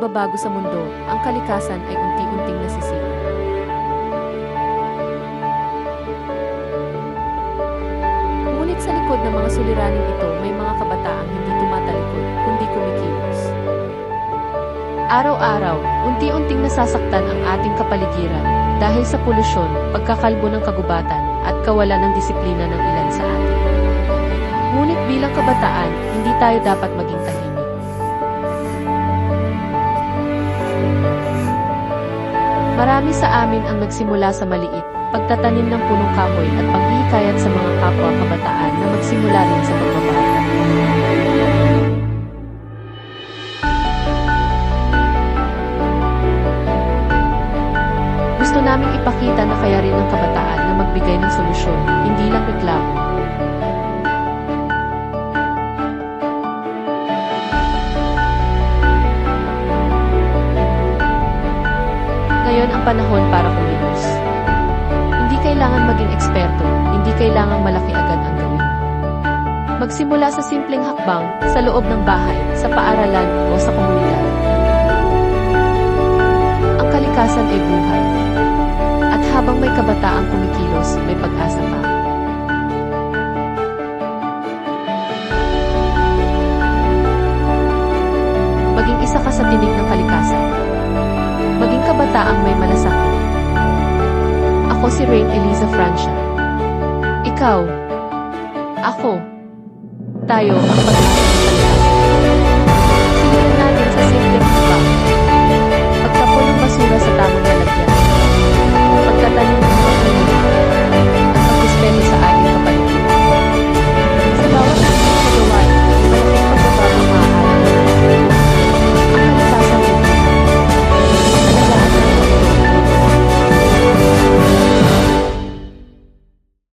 pagbabago sa mundo, ang kalikasan ay unti-unting nasisira. Ngunit sa likod ng mga suliraning ito, may mga kabataang hindi tumatalikod, kundi kumikilos. Araw-araw, unti-unting nasasaktan ang ating kapaligiran dahil sa polusyon, pagkakalbo ng kagubatan, at kawalan ng disiplina ng ilan sa atin. Ngunit bilang kabataan, hindi tayo dapat maging tahimik. Marami sa amin ang nagsimula sa maliit, pagtatanim ng punong kahoy at panghihikayat sa mga kapwa kabataan na magsimula rin sa pagbabago. Gusto naming ipakita na kaya rin ng kabataan na magbigay ng solusyon, hindi lang reklamo. Panahon para kumilos. Hindi kailangan maging eksperto, hindi kailangan malaki agad ang gawin. Magsimula sa simpleng hakbang, sa loob ng bahay, sa paaralan, o sa komunidad. Ang kalikasan ay buhay. At habang may kabataang kumikilos, may pag-asa pa. Maging isa ka sa tinig ng kalikasan. Kabataang may malasakit. Ako si Rain Eliza Francia. Ikaw. Ako. Tayo ang pag-asa.